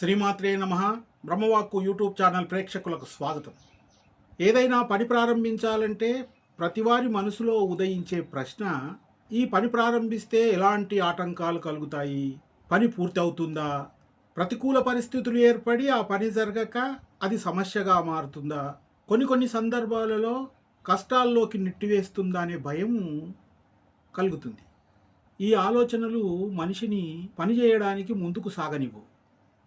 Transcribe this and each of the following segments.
శ్రీమాత్రే నమ. బ్రహ్మవాక్కు YouTube channel ప్రేక్షకులకు స్వాగతం. ఏదైనా పని ప్రారంభించాలంటే ప్రతివారి మనసులో ఉదయించే ప్రశ్న ఈ పని ప్రారంభిస్తే ఎలాంటి ఆటంకాలు కలుగుతాయి? పని పూర్తి అవుతుందా ప్రతికూల పరిస్థితులు ఏర్పడి ఆ పని జరగక అది సమస్యగా మారుతుందా? కొన్ని కొన్ని సందర్భాలలో కష్టాల్లోకి నెట్టివేస్తుందా అనే భయం కలుగుతుంది. ఈ ఆలోచనలు మనిషిని పని చేయడానికి ముందుకు సాగనివ్వు.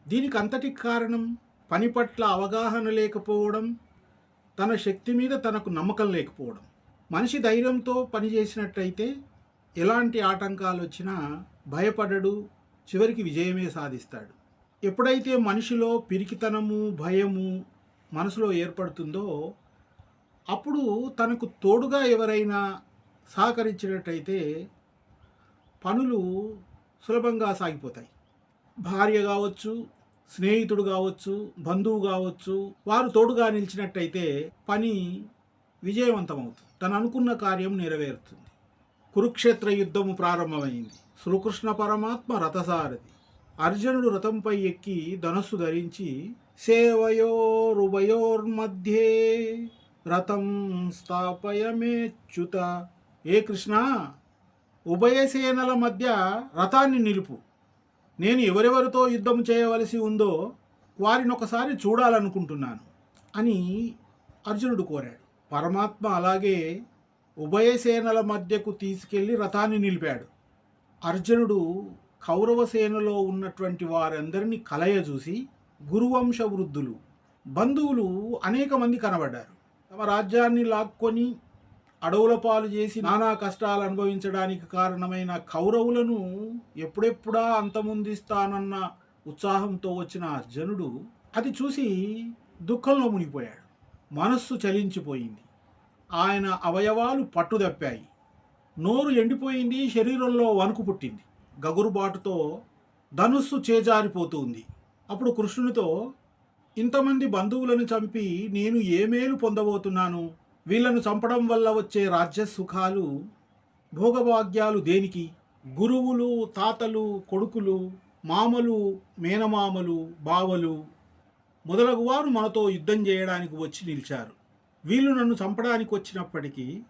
దీనికి అంతటి కారణం పని పట్ల అవగాహన లేకపోవడం తన శక్తి మీద తనకు నమ్మకం లేకపోవడం. మనిషి ధైర్యంతో పని చేసినట్టయితే ఎలాంటి ఆటంకాలు వచ్చినా భయపడడు చివరికి విజయమే సాధిస్తాడు. ఎప్పుడైతే మనిషిలో పిరికితనము భయము మనసులో ఏర్పడుతుందో అప్పుడు తనకు తోడుగా ఎవరైనా సహకరించినట్టయితే పనులు సులభంగా సాగిపోతాయి. భార్య కావచ్చు స్నేహితుడు కావచ్చు బంధువు కావచ్చు వారు తోడుగా నిలిచినట్టయితే పని విజయవంతమవుతుంది. తను అనుకున్న కార్యం నెరవేరుతుంది. కురుక్షేత్ర యుద్ధము ప్రారంభమైంది. శ్రీకృష్ణ పరమాత్మ రథసారథి. అర్జునుడు రథంపై ఎక్కి ధనస్సు ధరించి సేవయోరుభయోర్మధ్యే రథం స్థాపయమేచ్యుత ఏ కృష్ణ ఉభయసేనల మధ్య రథాన్ని నిలుపు. నేను ఎవరెవరితో యుద్ధం చేయవలసి ఉందో వారిని ఒకసారి చూడాలనుకుంటున్నాను అని అర్జునుడు కోరాడు. పరమాత్మ అలాగే ఉభయ సేనల మధ్యకు తీసుకెళ్ళి రథాన్ని నిలిపాడు. అర్జునుడు కౌరవ సేనలో ఉన్నటువంటి వారందరినీ కలయజూసి గురువంశ వృద్ధులు బంధువులు అనేక మంది కనబడ్డారు. తమ రాజ్యాన్ని లాక్కొని అడవుల పాలు చేసి నానా కష్టాలు అనుభవించడానికి కారణమైన కౌరవులను ఎప్పుడెప్పుడా అంతముందిస్తానన్న ఉత్సాహంతో వచ్చిన అర్జునుడు అది చూసి దుఃఖంలో మునిగిపోయాడు. మనస్సు చలించిపోయింది. ఆయన అవయవాలు పట్టుదప్పాయి. నోరు ఎండిపోయింది శరీరంలో వణుకు పుట్టింది. గగురుబాటుతో ధనుస్సు చేజారిపోతుంది. అప్పుడు కృష్ణునితో ఇంతమంది బంధువులను చంపి నేను ఏ మేలు పొందబోతున్నాను? వీళ్ళను చంపడం వల్ల వచ్చే రాజ్య సుఖాలు భోగభాగ్యాలు దేనికి? గురువులు తాతలు కొడుకులు మామలు మేనమామలు బావలు మొదలగువారు మనతో యుద్ధం చేయడానికి వచ్చి నిలిచారు. వీళ్ళు నన్ను చంపడానికి వచ్చినప్పటికీ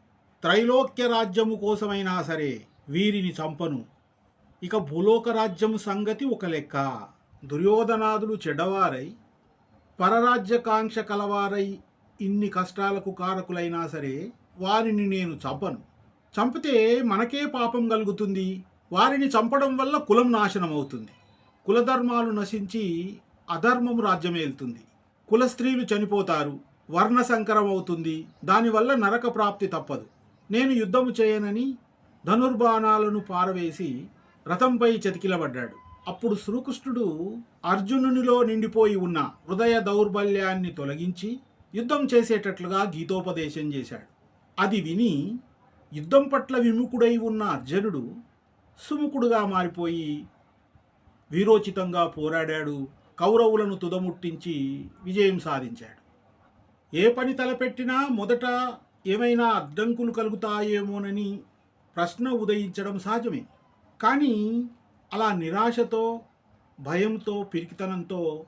త్రైలోక్య రాజ్యము కోసమైనా సరే వీరిని చంపను. ఇక భూలోక రాజ్యము సంగతి ఒక లెక్క. దుర్యోధనాదులు చెడ్డవారై పరరాజ్యకాంక్ష కలవారై ఇన్ని కష్టాలకు కారకులైనా సరే వారిని నేను చంపను. చంపితే మనకే పాపం కలుగుతుంది. వారిని చంపడం వల్ల కులం నాశనం అవుతుంది కులధర్మాలు నశించి అధర్మం రాజ్యమేలుతుంది. కుల స్త్రీలు చనిపోతారు. వర్ణ సంకరం అవుతుంది దానివల్ల నరక ప్రాప్తి తప్పదు. నేను యుద్ధము చేయనని ధనుర్బాణాలను పారవేసి రథంపై చతికిలబడ్డాడు. అప్పుడు శ్రీకృష్ణుడు అర్జునునిలో నిండిపోయి ఉన్న హృదయ దౌర్బల్యాన్ని తొలగించి యుద్ధం చేసేటట్లుగా గీతోపదేశం చేశాడు. అది విని యుద్ధం పట్ల విముఖుడై ఉన్న అర్జునుడు సుముఖుడుగా మారిపోయి వీరోచితంగా పోరాడాడు కౌరవులను తుదముట్టించి విజయం సాధించాడు. ఏ పని తలపెట్టినా మొదట ఏమైనా అడ్డంకులు కలుగుతాయేమోనని ప్రశ్న ఉదయించడం సహజమే. కానీ అలా నిరాశతో భయంతో పిరికితనంతో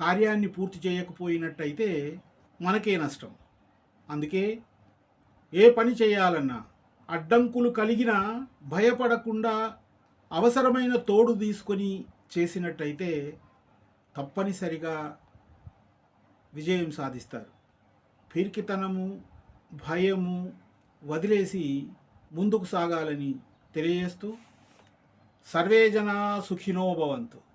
కార్యాన్ని పూర్తి చేయకపోయినట్టయితే మనకే నష్టం. అందుకే ఏ పని చేయాలన్నా అడ్డంకులు కలిగిన భయపడకుండా అవసరమైన తోడు తీసుకొని చేసినట్టయితే తప్పనిసరిగా విజయం సాధిస్తారు. పీర్కితనము భయము వదిలేసి ముందుకు సాగాలని తెలియజేస్తూ సర్వేజన సుఖినో భవంతు.